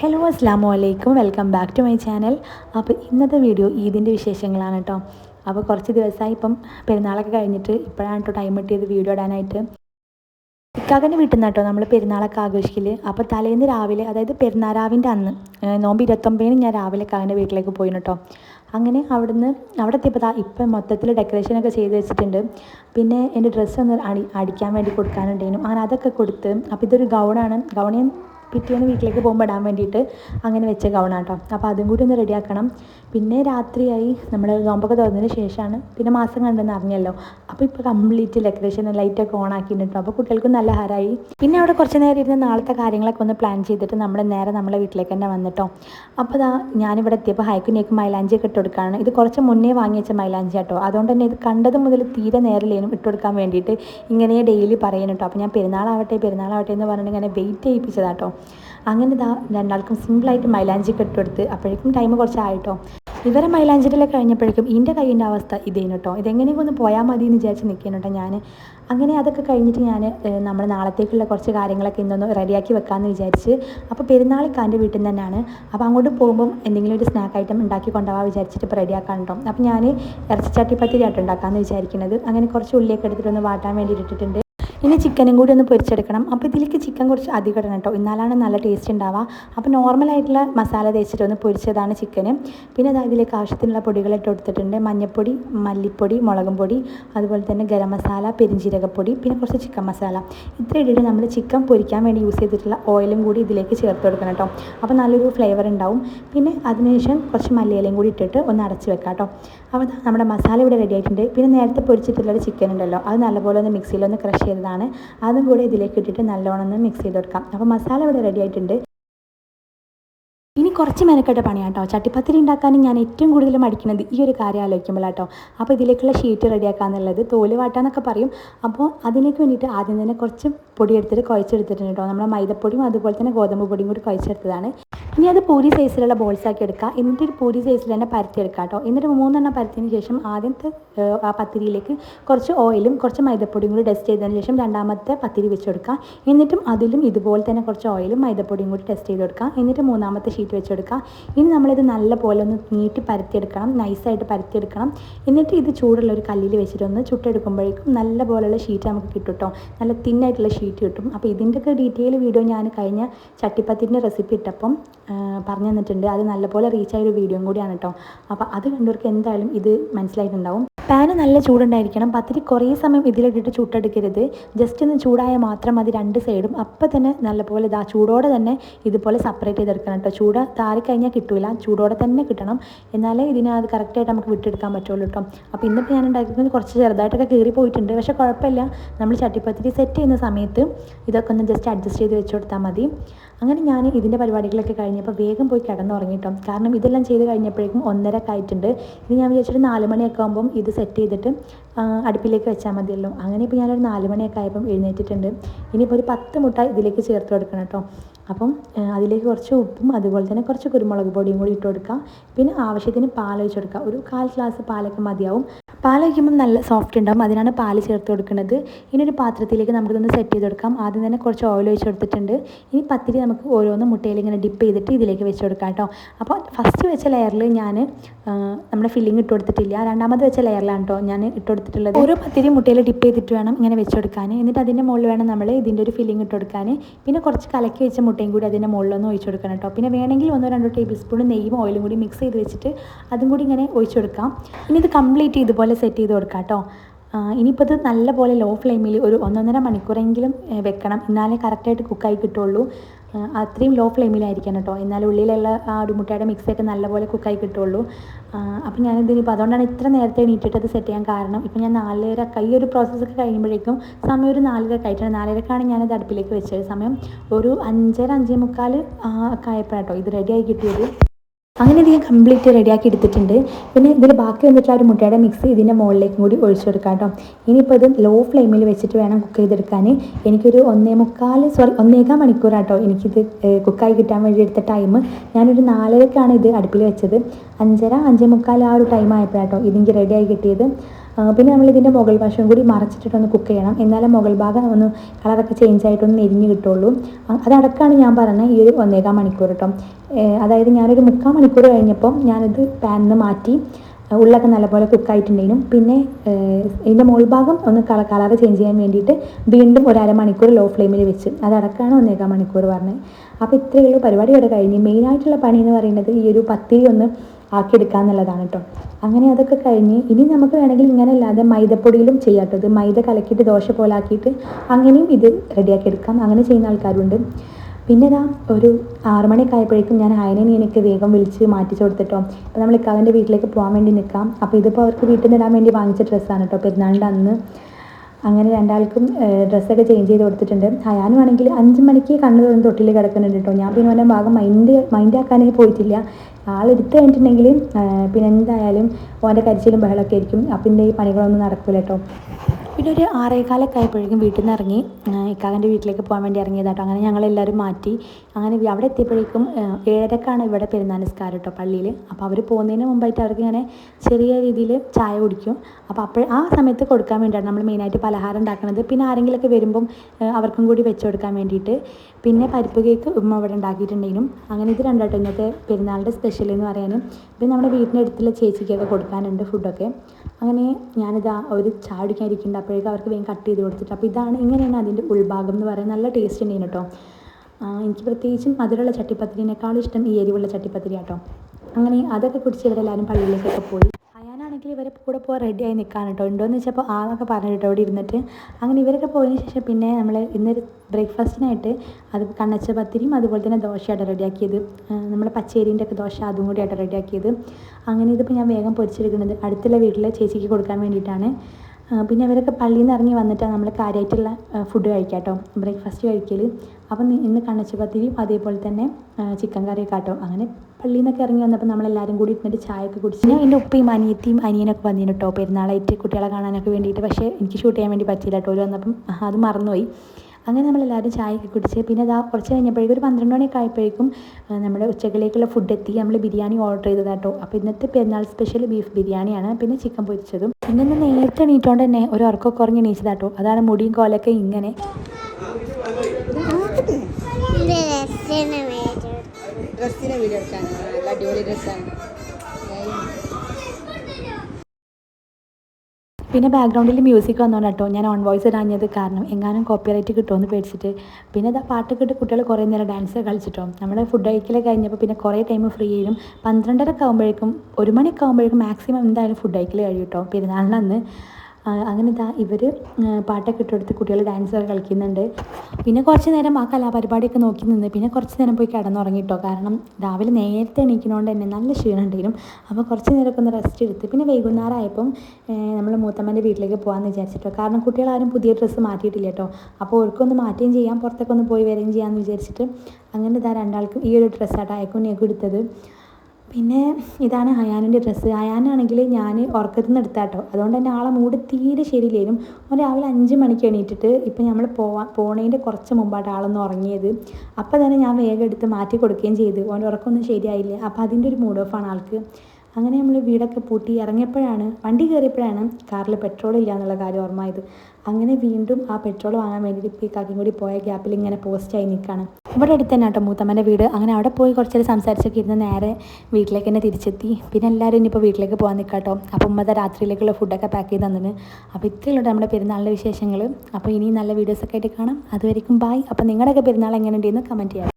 Hello അസ്സാം വലൈക്കും welcome back to my channel അപ്പോൾ ഇന്നത്തെ വീഡിയോ ഈദിന്റെ വിശേഷങ്ങളാണ് കേട്ടോ അപ്പോൾ കുറച്ച് ദിവസമായി ഇപ്പം പെരുന്നാളൊക്കെ കഴിഞ്ഞിട്ട് ഇപ്പോഴാണ് കേട്ടോ ടൈം കിട്ടിയത് വീഡിയോ ഇടാനായിട്ട്. ഇക്കാക്കന്റെ വീട്ടിൽ നിന്ന് കേട്ടോ നമ്മൾ പെരുന്നാളൊക്കെ ആഘോഷിക്കൽ അപ്പോൾ തലേന്ന് രാവിലെ അതായത് പെരുന്നാരാവിന്റെ അന്ന് നോമ്പ് ഇരുപത്തൊമ്പതിന് ഞാൻ രാവിലെ കാക്കന്റെ വീട്ടിലേക്ക് പോയി കേട്ടോ അങ്ങനെ അവിടുന്ന് അവിടെ എത്തിയപ്പോൾ ഇപ്പം മൊത്തത്തിൽ ഡെക്കറേഷനൊക്കെ ചെയ്ത് വെച്ചിട്ടുണ്ട്. പിന്നെ എന്റെ ഡ്രസ്സ് ഒന്ന് അടി അടിക്കാൻ വേണ്ടി കൊടുക്കാനുണ്ടായിരുന്നു അങ്ങനെ അതൊക്കെ കൊടുത്ത് അപ്പോൾ ഇതൊരു ഗൗണാണ്. ഗൗണിയും പിറ്റേന്ന് വീട്ടിലേക്ക് പോകുമ്പോൾ ഇടാൻ വേണ്ടിയിട്ട് അങ്ങനെ വെച്ച ഗൗണാണ് കേട്ടോ അപ്പോൾ അതും കൂടി ഒന്ന് റെഡിയാക്കണം പിന്നെ രാത്രിയായി. നമ്മൾ നോമ്പൊക്കെ തുറന്നതിന് ശേഷമാണ് പിന്നെ മാസം കണ്ടെന്ന് അറിഞ്ഞല്ലോ. അപ്പോൾ ഇപ്പോൾ കംപ്ലീറ്റ് ഡെക്കറേഷൻ ലൈറ്റൊക്കെ ഓൺ ആക്കിയിട്ടുണ്ട്. അപ്പോൾ കുട്ടികൾക്കും നല്ല ഹരായി പിന്നെ അവിടെ കുറച്ച് നേരം ഇരുന്ന് നാളത്തെ കാര്യങ്ങളൊക്കെ ഒന്ന് പ്ലാൻ ചെയ്തിട്ട് നമ്മൾ നേരെ നമ്മളെ വീട്ടിലേക്ക് തന്നെ വന്നിട്ടോ. അപ്പോൾ ഇതാ ഞാനിവിടെ എത്തിയപ്പോൾ ഹൈക്കുനേക്ക് മൈലാഞ്ചി ഒക്കെ ഇട്ട് കൊടുക്കുകയാണ് ഇത് കുറച്ച് മുന്നേ വാങ്ങി വെച്ച മൈലാഞ്ചി കേട്ടോ അതുകൊണ്ട് തന്നെ ഇത് കണ്ടത് മുതൽ തീരെ നേരിലേനും ഇട്ട് കൊടുക്കാൻ വേണ്ടിയിട്ട് ഇങ്ങനെ ഡെയിലി പറയുന്നുട്ടോ അപ്പോൾ ഞാൻ പെരുന്നാളാവട്ടെ പെരുന്നാളാവട്ടെ എന്ന് പറഞ്ഞിട്ട് ഇങ്ങനെ വെയിറ്റ് ചെയ്യിപ്പിച്ചതാട്ടോ. അങ്ങനെ ഇതാ രണ്ടാൾക്കും സിമ്പിളായിട്ട് മൈലാഞ്ചി കെട്ടെടുത്ത് അപ്പോഴേക്കും ടൈം കുറച്ചായിട്ടോ. ഇവരെ മൈലാഞ്ചിയിലൊക്കെ കഴിഞ്ഞപ്പോഴേക്കും ഇതിന്റെ കയ്യിന്റെ അവസ്ഥ ഇതേനു കേട്ടോ ഇതെങ്ങനെയൊക്കെ ഒന്ന് പോയാൽ മതി എന്ന് വിചാരിച്ച് നിൽക്കുന്നു കേട്ടോ ഞാൻ അങ്ങനെ അതൊക്കെ കഴിഞ്ഞിട്ട് ഞാൻ നമ്മൾ നാളത്തേക്കുള്ള കുറച്ച് കാര്യങ്ങളൊക്കെ ഇന്നൊന്ന് റെഡിയാക്കി വെക്കാമെന്ന് വിചാരിച്ച് അപ്പോൾ പെരുന്നാളിക്കാന്റെ കാന്റെ വീട്ടിൽ നിന്ന് തന്നെയാണ്. അപ്പോൾ അങ്ങോട്ട് പോകുമ്പം എന്തെങ്കിലും ഒരു സ്നാക്ക് ഐറ്റം ഉണ്ടാക്കി കൊണ്ടുപോകാൻ വിചാരിച്ചിട്ട് ഇപ്പോൾ റെഡിയാക്കാൻ കേട്ടോ അപ്പോൾ ഞാൻ ഇറച്ചിച്ചട്ടിപ്പത്തിരി ആയിട്ട് ഉണ്ടാക്കാമെന്ന് വിചാരിക്കുന്നത് അങ്ങനെ കുറച്ച് ഉള്ളിയൊക്കെ എടുത്തിട്ടൊന്ന് വാട്ടാൻ വേണ്ടി ഇട്ടിട്ടുണ്ട്. ഇനി ചിക്കനും കൂടി ഒന്ന് പൊരിച്ചെടുക്കണം. അപ്പോൾ ഇതിലേക്ക് ചിക്കൻ കുറച്ച് അധികം ഇടണം കേട്ടോ എന്നാലാണ് നല്ല ടേസ്റ്റ് ഉണ്ടാവുക അപ്പോൾ നോർമലായിട്ടുള്ള മസാല തേച്ചിട്ട് ഒന്ന് പൊരിച്ചതാണ് ചിക്കന് പിന്നെ അതാ ഇതിലേക്ക് ആവശ്യത്തിനുള്ള പൊടികൾ ഇട്ട് കൊടുത്തിട്ടുണ്ട്. മഞ്ഞൾപ്പൊടി മല്ലിപ്പൊടി മുളകും പൊടി അതുപോലെ തന്നെ ഗരം മസാല പെരിഞ്ചീരകപ്പൊടി പിന്നെ കുറച്ച് ചിക്കൻ മസാല ഇത്ര ഇട്ടിട്ട് നമ്മൾ ചിക്കൻ പൊരിക്കാൻ വേണ്ടി യൂസ് ചെയ്തിട്ടുള്ള ഓയിലും കൂടി ഇതിലേക്ക് ചേർത്ത് കൊടുക്കണം കേട്ടോ അപ്പോൾ നല്ലൊരു ഫ്ലേവർ ഉണ്ടാവും പിന്നെ അതിനുശേഷം കുറച്ച് മല്ലിയിലയും കൂടി ഇട്ടിട്ട് ഒന്ന് അടച്ച് വെക്കാം കേട്ടോ അപ്പോൾ നമ്മുടെ മസാല ഇവിടെ റെഡി ആയിട്ടുണ്ട്. പിന്നെ നേരത്തെ പൊരിച്ചിട്ടുള്ളൊരു ചിക്കൻ ഉണ്ടല്ലോ. അത് നല്ലപോലെ ഒന്ന് മിക്സിയിൽ ഒന്ന് ക്രഷ് ചെയ്തതാണ്. അതും കൂടെ ഇതിലേക്ക് ഇട്ടിട്ട് നല്ലോണം ഒന്ന് മിക്സ് ചെയ്ത് കൊടുക്കാം അപ്പോൾ മസാല ഇവിടെ റെഡി ആയിട്ടുണ്ട്. ഇനി കുറച്ച് മെനക്കെട്ട പണിയാണ് കേട്ടോ ചട്ടിപ്പത്തിരി ഉണ്ടാക്കാനും ഞാൻ ഏറ്റവും കൂടുതൽ മടിക്കുന്നത് ഈ ഒരു കാര്യം ആലോചിക്കുമ്പോഴാട്ടോ അപ്പോൾ ഇതിലേക്കുള്ള ഷീറ്റ് റെഡിയാക്കാന്നുള്ളത് തോൽ വാട്ടാന്നൊക്കെ പറയും. അപ്പോൾ അതിലേക്ക് വേണ്ടിയിട്ട് ആദ്യം തന്നെ കുറച്ച് പൊടി എടുത്തിട്ട് കുഴച്ചെടുത്തിട്ടുണ്ട് കേട്ടോ നമ്മുടെ മൈദപ്പൊടിയും അതുപോലെ തന്നെ ഗോതമ്പ് പൊടിയും കൂടി കുഴച്ചെടുത്തതാണ്. ഇനി അത് പൂരി സൈസിലുള്ള ബോൾസ് ആക്കി എടുക്കുക എന്നിട്ട് ഒരു പൂരി സൈസിൽ തന്നെ എടുക്കുക കേട്ടോ. എന്നിട്ട് മൂന്നെണ്ണം പരത്തിയതിന് ശേഷം ആദ്യത്തെ ആ പത്തിരിയിലേക്ക് കുറച്ച് ഓയിലും കുറച്ച് മൈദപ്പൊടിയും കൂടി ടെസ്റ്റ് ചെയ്തതിന് ശേഷം രണ്ടാമത്തെ പത്തിരി വെച്ച് കൊടുക്കുക എന്നിട്ടും അതിലും ഇതുപോലെ തന്നെ കുറച്ച് ഓയിലും മൈദപ്പൊടിയും കൂടി ടെസ്റ്റ് ചെയ്ത് കൊടുക്കുക എന്നിട്ട് മൂന്നാമത്തെ ഷീറ്റ് വെച്ച് കൊടുക്കുക ഇനി നമ്മളിത് നല്ല പോലെ ഒന്ന് നീട്ടി പരത്തിയെടുക്കണം. നൈസായിട്ട് പരത്തിയെടുക്കണം. എന്നിട്ട് ഇത് ചൂടുള്ള ഒരു കല്ലിൽ വെച്ചിട്ടൊന്ന് ചുട്ടെടുക്കുമ്പോഴേക്കും നല്ല പോലെയുള്ള ഷീറ്റ് നമുക്ക് കിട്ടും കേട്ടോ. നല്ല തിന്നായിട്ടുള്ള ഷീറ്റ് കിട്ടും. അപ്പോൾ ഇതിന്റെയൊക്കെ ഡീറ്റെയിൽ വീഡിയോ ഞാൻ കഴിഞ്ഞ ചട്ടിപ്പത്തിന്റെ റെസിപ്പി ഇട്ടപ്പം പറഞ്ഞു തന്നിട്ടുണ്ട് അത് നല്ലപോലെ റീച്ച് ആയ ഒരു വീഡിയോയും കൂടിയാണ് കേട്ടോ അപ്പോൾ അത് കണ്ടവർക്ക് എന്തായാലും ഇത് മനസ്സിലായിട്ടുണ്ടാവും. പാന് നല്ല ചൂടുണ്ടായിരിക്കണം. പത്തിരി കുറേ സമയം ഇതിലിട്ടിട്ട് ചൂട്ടെടുക്കരുത്. ജസ്റ്റ് ഒന്ന് ചൂടായാൽ മാത്രം മതി രണ്ട് സൈഡും അപ്പം തന്നെ നല്ലപോലെ ഇതാ ചൂടോടെ തന്നെ ഇതുപോലെ സെപ്പറേറ്റ് ചെയ്തെടുക്കണം കേട്ടോ ചൂട് താറിക്കഴിഞ്ഞാൽ കിട്ടില്ല ചൂടോടെ തന്നെ കിട്ടണം. എന്നാലേ ഇതിനെ അത് കറക്റ്റായിട്ട് നമുക്ക് വിട്ടെടുക്കാൻ പറ്റുള്ളൂ കേട്ടോ അപ്പോൾ ഇന്നിപ്പോൾ ഞാൻ ഉണ്ടാക്കുന്നത് കുറച്ച് ചെറുതായിട്ടൊക്കെ കയറി പോയിട്ടുണ്ട്. പക്ഷേ കുഴപ്പമില്ല. നമ്മൾ ചട്ടിപ്പത്തിരി സെറ്റ് ചെയ്യുന്ന സമയത്ത് ഇതൊക്കെ ഒന്ന് ജസ്റ്റ് അഡ്ജസ്റ്റ് ചെയ്ത് വെച്ച് കൊടുത്താൽ മതി. അങ്ങനെ ഞാൻ ഇതിന്റെ പരിപാടികളൊക്കെ കഴിഞ്ഞപ്പോൾ വേഗം പോയി കിടന്നുറങ്ങിട്ടോ. കാരണം ഇതെല്ലാം ചെയ്ത് കഴിഞ്ഞപ്പോഴേക്കും ഒന്നര ആയിട്ടുണ്ട്. ഇത് ഞാൻ വിചാരിച്ചിട്ട് നാല് മണിയൊക്കെ ആകുമ്പം ഇത് സെറ്റ് ചെയ്തിട്ട് അടുപ്പിലേക്ക് വെച്ചാൽ മതിയല്ലോ. അങ്ങനെ ഇപ്പോൾ ഞാനൊരു നാല് മണിയൊക്കെ ആയപ്പം എഴുന്നേറ്റിട്ടുണ്ട്. ഇനിയിപ്പോൾ ഒരു പത്ത് മുട്ട ഇതിലേക്ക് ചേർത്ത് കൊടുക്കണം കേട്ടോ. അപ്പം അതിലേക്ക് കുറച്ച് ഉപ്പും അതുപോലെ തന്നെ കുറച്ച് കുരുമുളക് പൊടിയും കൂടി ഇട്ട് കൊടുക്കാം പിന്നെ ആവശ്യത്തിന് പാൽ ഒഴിച്ച് കൊടുക്കുക. ഒരു കാൽ ഗ്ലാസ് പാലൊക്കെ മതിയാവും. പാൽ ഒഴിക്കുമ്പോൾ നല്ല സോഫ്റ്റ് ഉണ്ടാവും. അതിനാണ് പാൽ ചേർത്ത് കൊടുക്കുന്നത്. ഇനി ഒരു പാത്രത്തിലേക്ക് നമുക്കിതൊന്ന് സെറ്റ് ചെയ്ത് കൊടുക്കാം. ആദ്യം തന്നെ കുറച്ച് ഓയിൽ ഒഴിച്ച് കൊടുത്തിട്ടുണ്ട്. ഇനി പത്തിരി നമുക്ക് ഓരോന്ന് മുട്ടയിൽ ഇങ്ങനെ ഡിപ്പ് ചെയ്തിട്ട് ഇതിലേക്ക് വെച്ച് കൊടുക്കാം കേട്ടോ. അപ്പോൾ ഫസ്റ്റ് വെച്ച ലെയറിൽ ഞാൻ നമ്മുടെ ഫില്ലിംഗ് ഇട്ട് കൊടുത്തിട്ടില്ല. രണ്ടാമത് വെച്ച ലെയറിലാണ് കേട്ടോ ഞാൻ ഇട്ട് കൊടുത്തിട്ടുള്ളത്. ഓരോ പത്തിരി മുട്ടയിൽ ഡിപ്പ് ചെയ്തിട്ട് വേണം ഇങ്ങനെ വെച്ച് കൊടുക്കാൻ. എന്നിട്ട് അതിന്റെ മുകളിൽ വേണം നമ്മൾ ഇതിന്റെ ഒരു ഫില്ലിംഗ് ഇട്ട് കൊടുക്കാൻ. പിന്നെ കുറച്ച് കലക്കി വെച്ച മുട്ടയും കൂടി അതിന്റെ മുകളിലൊന്ന് ഒഴിച്ച് കൊടുക്കണം കേട്ടോ. പിന്നെ വേണമെങ്കിൽ ഒന്നോ രണ്ടോ ടേബിൾ സ്പൂൺ നെയ്യും ഓയിലും കൂടി മിക്സ് ചെയ്ത് വെച്ചിട്ട് അതും കൂടി ഇങ്ങനെ ഒഴിച്ച് കൊടുക്കാം ഇനി ഇത് കംപ്ലീറ്റ് ഇതുപോലെ സെറ്റ് ചെയ്ത് കൊടുക്കാം കേട്ടോ. ഇനിയിപ്പോൾ ഇത് നല്ലപോലെ ലോ ഫ്ലെയിമിൽ ഒരു ഒന്നൊന്നര മണിക്കൂറെങ്കിലും വെക്കണം. എന്നാലേ കറക്റ്റായിട്ട് കുക്കായി കിട്ടുള്ളൂ. അത്രയും ലോ ഫ്ലെയിമിലായിരിക്കണം കേട്ടോ. എന്നാൽ ഉള്ളിലുള്ള ആ ഒരു മുട്ടയുടെ മിക്സൊക്കെ നല്ലപോലെ കുക്കായി കിട്ടുള്ളൂ. അപ്പം ഞാനിതിനിപ്പോൾ അതുകൊണ്ടാണ് ഇത്ര നേരത്തെ എണീറ്റിട്ട് അത് സെറ്റ് ചെയ്യാൻ കാരണം ഇപ്പം ഞാൻ നാലര കൈ ഒരു പ്രോസസ്സൊക്കെ കഴിയുമ്പോഴേക്കും സമയം ഒരു നാലര കഴിക്കണം നാലരക്കാണ് ഞാനത് അടുപ്പിലേക്ക് വെച്ചത്. സമയം ഒരു അഞ്ചര അഞ്ചേ മുക്കാൽ ഒക്കെ ആയപ്പോഴാണ് കേട്ടോ ഇത് റെഡിയായി കിട്ടിയത്. അങ്ങനെ ഇത് ഞാൻ കംപ്ലീറ്റ് റെഡിയാക്കി എടുത്തിട്ടുണ്ട്. പിന്നെ ഇതിൽ ബാക്കി വന്നിട്ടുള്ള ഒരു മുട്ടയുടെ മിക്സ് ഇതിന്റെ മുകളിലേക്കും കൂടി ഒഴിച്ചു കൊടുക്കാം കേട്ടോ. ഇനിയിപ്പോൾ ഇത് ലോ ഫ്ലെയിമിൽ വെച്ചിട്ട് വേണം കുക്ക് ചെയ്തെടുക്കാൻ എനിക്കൊരു ഒന്നേ മുക്കാൽ സോറി ഒന്നേകാൽ മണിക്കൂറാട്ടോ എനിക്കിത് കുക്കായി കിട്ടാൻ വേണ്ടി എടുത്ത ടൈം ഞാനൊരു നാലരക്കാണ് ഇത് അടുപ്പിൽ വെച്ചത്. അഞ്ചര അഞ്ചേ മുക്കാൽ ആ ഒരു ടൈം ആയപ്പോഴാട്ടോ ഇതെനിക്ക് റെഡിയായി കിട്ടിയത്. പിന്നെ നമ്മൾ ഇതിന്റെ മുകൾ വശം കൂടി മറച്ചിട്ടിട്ടൊന്ന് കുക്ക് ചെയ്യണം. എന്നാലും മുകൾ ഭാഗം ഒന്ന് കളറൊക്കെ ചേഞ്ച് ആയിട്ടൊന്ന് എരിഞ്ഞ് കിട്ടുള്ളൂ. അതടക്കമാണ് ഞാൻ പറഞ്ഞത് ഈ ഒരു ഒന്നേകാൽ മണിക്കൂർ കേട്ടോ അതായത് ഞാനൊരു മുക്കാൽ മണിക്കൂർ കഴിഞ്ഞപ്പം ഞാനിത് പാനിൽ മാറ്റി ഉള്ളൊക്കെ നല്ലപോലെ കുക്കായിട്ടുണ്ടെങ്കിലും പിന്നെ ഇതിന്റെ മുൾഭാഗം ഒന്ന് കള കളർ ചേഞ്ച് ചെയ്യാൻ വേണ്ടിയിട്ട് വീണ്ടും ഒരു അരമണിക്കൂർ ലോ ഫ്ലെയിമിൽ വെച്ച് അതടക്കമാണ് ഒന്നേകാൽ മണിക്കൂർ പറഞ്ഞത്. അപ്പോൾ ഇത്രയേ ഉള്ളൂ. പരിപാടി ഇവിടെ കഴിഞ്ഞ്. മെയിനായിട്ടുള്ള പണി എന്ന് പറയുന്നത് ഈ ഒരു പത്തിരി ഒന്ന് ആക്കിയെടുക്കുക എന്നുള്ളതാണ് കേട്ടോ അങ്ങനെ അതൊക്കെ കഴിഞ്ഞ് ഇനി നമുക്ക് വേണമെങ്കിൽ ഇങ്ങനെ അല്ലാതെ മൈദപ്പൊടിയിലും ചെയ്യാം കേട്ടോ ഇത് മൈദ കലക്കിയിട്ട് ദോശ പോലെ ആക്കിയിട്ട് അങ്ങനെയും ഇത് റെഡിയാക്കി എടുക്കാം അങ്ങനെ ചെയ്യുന്ന ആൾക്കാരുണ്ട്. പിന്നെ ഇതാ ഒരു ആറുമണിയൊക്കെ ആയപ്പോഴേക്കും ഞാൻ അയനെ എനിക്ക് വേഗം വിളിച്ച് മാറ്റിച്ചു കൊടുത്തിട്ടോ നമ്മൾ ഇക്കാവിന്റെ വീട്ടിലേക്ക് പോകാൻ വേണ്ടി നിൽക്കാം. അപ്പോൾ ഇതിപ്പോൾ അവർക്ക് വീട്ടിൽ നിന്ന് ഇടാൻ വേണ്ടി വാങ്ങിച്ച ഡ്രസ്സാണ് കേട്ടോ പെരുന്നാളിന്റെ അന്ന് അങ്ങനെ രണ്ടാൾക്കും ഡ്രസ്സൊക്കെ ചേഞ്ച് ചെയ്ത് കൊടുത്തിട്ടുണ്ട്. ഹയാനും ആണെങ്കിൽ അഞ്ച് മണിക്ക് കണ്ണു തുറന്ന് തൊട്ടിൽ കിടക്കുന്നുണ്ട് കേട്ടോ. ഞാൻ പിന്നെ അവന്റെ ഭാഗം മൈൻഡ് മൈൻഡ് ആക്കാനേ പോയിട്ടില്ല. ആളെടുത്ത് കഴിഞ്ഞിട്ടുണ്ടെങ്കിൽ പിന്നെ എന്തായാലും ഓന്റെ കരിച്ചിലും ബഹളമൊക്കെ ആയിരിക്കും. അപ്പം ഈ പണികളൊന്നും നടക്കില്ല കേട്ടോ. പിന്നെ ഒരു ആറേകാലൊക്കെ ആയപ്പോഴേക്കും വീട്ടിൽ നിന്ന് ഇറങ്ങി ഇക്കാകന്റെ വീട്ടിലേക്ക് പോകാൻ വേണ്ടി ഇറങ്ങിയതാട്ടോ. അങ്ങനെ ഞങ്ങളെല്ലാവരും മാറ്റി അങ്ങനെ അവിടെ എത്തിയപ്പോഴേക്കും ഏഴരക്കാണ് ഇവിടെ പെരുന്നാൾ നിസ്കാരം കേട്ടോ പള്ളിയിൽ അപ്പോൾ അവർ പോകുന്നതിന് മുമ്പായിട്ട് അവർക്ക് ഇങ്ങനെ ചെറിയ രീതിയിൽ ചായ കുടിക്കും. അപ്പോൾ അപ്പോൾ ആ സമയത്ത് കൊടുക്കാൻ വേണ്ടിയാണ് നമ്മൾ മെയിനായിട്ട് പലഹാരം ഉണ്ടാക്കുന്നത് പിന്നെ ആരെങ്കിലുമൊക്കെ വരുമ്പം അവർക്കും കൂടി വെച്ച് കൊടുക്കാൻ വേണ്ടിയിട്ട് പിന്നെ പരിപ്പ് കേക്ക് ഉമ്മ അവിടെ ഉണ്ടാക്കിയിട്ടുണ്ടെങ്കിലും അങ്ങനെ ഇത് രണ്ടാട്ടോ ഇന്നത്തെ പെരുന്നാളിന്റെ സ്പെഷ്യൽ എന്ന് പറയാനും പിന്നെ നമ്മുടെ വീടിന്റെ അടുത്തുള്ള ചേച്ചിക്കൊക്കെ കൊടുക്കാനുണ്ട് ഫുഡൊക്കെ അങ്ങനെ ഞാനിതാ ഒരു ചായ കുടിക്കാൻ ഇരിക്കുന്നുണ്ട് അപ്പോഴേക്കും അവർക്ക് വേഗം കട്ട് ചെയ്ത് കൊടുത്തിട്ട്. അപ്പോൾ ഇതാണ് ഇങ്ങനെയാണ് അതിന്റെ ഉൾഭാഗം എന്ന് പറയുന്നത് നല്ല ടേസ്റ്റ് ഉണ്ടായിരുന്നു കേട്ടോ. എനിക്ക് പ്രത്യേകിച്ചും മധുരമുള്ള ചട്ടിപ്പത്തിരിനേക്കാളും ഇഷ്ടം ഈ എരിവുള്ള ചട്ടിപ്പത്തിരി കേട്ടോ അങ്ങനെ അതൊക്കെ കുടിച്ച് ഇവരെല്ലാവരും പള്ളിയിലേക്കൊക്കെ പോയി. ആണെങ്കിൽ ഇവരെ കൂടെ പോകാൻ ആയി നിൽക്കാൻ കേട്ടോ ഉണ്ടോയെന്ന് വെച്ചപ്പോൾ ആളൊക്കെ പറഞ്ഞു കേട്ടോ അവിടെ ഇരുന്നിട്ട്. അങ്ങനെ ഇവരൊക്കെ പോയതിന് ശേഷം പിന്നെ നമ്മൾ ഇന്നൊരു ബ്രേക്ക്ഫാസ്റ്റിനായിട്ട് അത് കണ്ണച്ച പത്തിരിയും അതുപോലെ തന്നെ ദോശയായിട്ട് റെഡിയാക്കിയത് നമ്മുടെ പച്ചേരിന്റെ ഒക്കെ ദോശ അതും കൂടിയായിട്ട് റെഡിയാക്കിയത് അങ്ങനെ ഇതിപ്പോൾ ഞാൻ വേഗം പൊരിച്ചെടുക്കുന്നത് അടുത്തുള്ള വീട്ടിലെ ചേച്ചിക്ക് കൊടുക്കാൻ വേണ്ടിയിട്ടാണ്. പിന്നെ അവരൊക്കെ പള്ളിയിൽ നിന്ന് ഇറങ്ങി വന്നിട്ടാണ് നമ്മൾ കാര്യമായിട്ടുള്ള ഫുഡ് കഴിക്കുക കേട്ടോ ബ്രേക്ക്ഫാസ്റ്റ് കഴിക്കൽ അപ്പം ഇന്ന് കണ്ണച്ചുപത്തിരിയും അതേപോലെ തന്നെ ചിക്കൻ കറി കേട്ടോ അങ്ങനെ പള്ളിയിൽ നിന്നൊക്കെ ഇറങ്ങി വന്നപ്പോൾ നമ്മളെല്ലാവരും കൂടി ഇരുന്നിട്ട് ഒക്കെ കുടിച്ച് ഞാൻ എന്റെ ഉപ്പയും അനിയത്തിയും അനിയനൊക്കെ വന്നിന് കേട്ടോ പെരുന്നാളായിട്ട് കുട്ടികളെ കാണാനൊക്കെ വേണ്ടിയിട്ട്. പക്ഷേ എനിക്ക് ഷൂട്ട് ചെയ്യാൻ വേണ്ടി പറ്റിയില്ല കേട്ടോ ഒരു വന്നപ്പം അത് മറന്നുപോയി. അങ്ങനെ നമ്മളെല്ലാവരും ചായയൊക്കെ കുടിച്ച് പിന്നെ അതാ കുറച്ച് കഴിഞ്ഞപ്പോഴേക്കും ഒരു പന്ത്രണ്ട് മണിയൊക്കെ ആയപ്പോഴേക്കും നമ്മുടെ ഉച്ചക്കിലേക്കുള്ള ഫുഡ് എത്തി. നമ്മൾ ബിരിയാണി ഓർഡർ ചെയ്തതാണ് കേട്ടോ അപ്പോൾ ഇന്നത്തെ പെരുന്നാൾ സ്പെഷ്യൽ ബീഫ് ബിരിയാണിയാണ്. പിന്നെ ചിക്കൻ പൊരിച്ചതും. പിന്നെ ഇന്ന് നേരത്തെ എണീറ്റോണ്ട് തന്നെ ഒരു ഉറക്കം കുറഞ്ഞ് എണീച്ചതാട്ടോ. അതാണ് മുടിയും കോലൊക്കെ ഇങ്ങനെ. ഡ്രസ്സിനെ വീഡിയോ നല്ല അടിപൊളി ഡ്രസ്സാണ് പിന്നെ ബാക്ക്ഗ്രൗണ്ടിൽ മ്യൂസിക് വന്നോണ്ട് കേട്ടോ. ഞാൻ ഓൺ വോയിസ് ഇടാഞ്ഞത് കാരണം എങ്ങാനും കോപ്പിറൈറ്റ് കിട്ടുമെന്ന് പേടിച്ചിട്ട്. പിന്നെ ഇതാ പാട്ടൊക്കെ ഇട്ട് കുട്ടികൾ കുറേ നേരം ഡാൻസ് കളിച്ചിട്ടോ. നമ്മൾ ഫുഡ് കഴിക്കലൊക്കെ കഴിഞ്ഞപ്പോൾ പിന്നെ കുറേ ടൈം ഫ്രീ ചെയ്യും പന്ത്രണ്ടരക്ക് ആകുമ്പോഴേക്കും ഒരു മണിയൊക്കെ ആകുമ്പോഴേക്കും മാക്സിമം എന്തായാലും ഫുഡ് കഴിക്കൽ കഴിയും കേട്ടോ പെരുന്നാളിനന്ന് അങ്ങനെ ഇതാ ഇവർ പാട്ടൊക്കെ ഇട്ടെടുത്ത് കുട്ടികൾ ഡാൻസ് കളിക്കുന്നുണ്ട്. പിന്നെ കുറച്ച് നേരം ആ കലാപരിപാടിയൊക്കെ നോക്കി നിന്ന് പിന്നെ കുറച്ച് നേരം പോയി കിടന്നുറങ്ങിട്ടോ. കാരണം രാവിലെ നേരത്തെ എണീക്കുന്നതുകൊണ്ട് തന്നെ നല്ല ക്ഷീണം അപ്പോൾ കുറച്ച് നേരമൊക്കെ ഒന്ന് റെസ്റ്റ് എടുത്ത് പിന്നെ വൈകുന്നേരം ആയപ്പം നമ്മൾ മൂത്തമ്മന്റെ വീട്ടിലേക്ക് പോകാമെന്ന് വിചാരിച്ചിട്ടോ. കാരണം കുട്ടികളാരും പുതിയ ഡ്രസ്സ് മാറ്റിയിട്ടില്ല കേട്ടോ അപ്പോൾ അവർക്കൊന്ന് മാറ്റുകയും ചെയ്യാം പുറത്തൊക്കെ ഒന്ന് പോയി വരികയും ചെയ്യാമെന്ന് വിചാരിച്ചിട്ട് അങ്ങനെ ഇതാ രണ്ടാൾക്കും ഈ ഒരു ഡ്രസ്സാട്ടോ അയക്കുണ്ണിയൊക്കെ എടുത്തത് പിന്നെ ഇതാണ് ഹയാനിന്റെ ഡ്രസ്സ്. ഹയാനാണെങ്കിൽ ഞാൻ ഉറക്കത്തിൽ നിന്ന് എടുത്താട്ടോ അതുകൊണ്ട് തന്നെ ആളെ മൂട് തീരെ ശരിയില്ലേനും. ഓൻ രാവിലെ അഞ്ച് മണിക്ക് എണീറ്റിട്ട് ഇപ്പം നമ്മൾ പോവാൻ പോണേന്റെ കുറച്ച് മുമ്പായിട്ട് ആളൊന്ന് ഉറങ്ങിയത്. അപ്പം തന്നെ ഞാൻ വേഗം എടുത്ത് മാറ്റി കൊടുക്കുകയും ചെയ്തു. ഓന്റെ ഉറക്കമൊന്നും ശരിയായില്ല. അപ്പം അതിന്റെ ഒരു മൂഡ് ഓഫാണ് ആൾക്ക്. അങ്ങനെ നമ്മൾ വീടൊക്കെ പൂട്ടി ഇറങ്ങിയപ്പോഴാണ് വണ്ടി കയറിയപ്പോഴാണ് കാറിൽ പെട്രോൾ ഇല്ല എന്നുള്ള കാര്യം ഓർമ്മയത് അങ്ങനെ വീണ്ടും ആ പെട്രോൾ വാങ്ങാൻ വേണ്ടിയിട്ട് ഇപ്പോൾ ഈ കാക്കിൻ കൂടി പോയ ഗ്യാപ്പിൽ ഇങ്ങനെ പോസ്റ്റായി നിൽക്കുകയാണ്. ഇവിടെ അടുത്ത് തന്നെ കേട്ടോ മൂത്തമ്മന്റെ വീട്. അങ്ങനെ അവിടെ പോയി കുറച്ചേരം സംസാരിച്ചൊക്കെ ഇരുന്ന് നേരെ വീട്ടിലേക്ക് തന്നെ തിരിച്ചെത്തി. പിന്നെ എല്ലാവരും ഇനിയിപ്പോൾ വീട്ടിലേക്ക് പോകാൻ നിൽക്കാം കേട്ടോ അപ്പോൾ ഉമ്മത രാത്രിയിലേക്കുള്ള ഫുഡൊക്കെ പാക്ക് ചെയ്ത് തന്നിന്. അപ്പോൾ ഇത്രയുള്ള നമ്മുടെ പെരുന്നാളിന്റെ വിശേഷങ്ങൾ അപ്പോൾ ഇനി നല്ല വീഡിയോസൊക്കെ ആയിട്ട് കാണാം. അതുവരെയും ബായ് അപ്പോൾ നിങ്ങളുടെയൊക്കെ പെരുന്നാൾ എങ്ങനെയുണ്ടെന്ന് കമന്റ് ചെയ്യാം.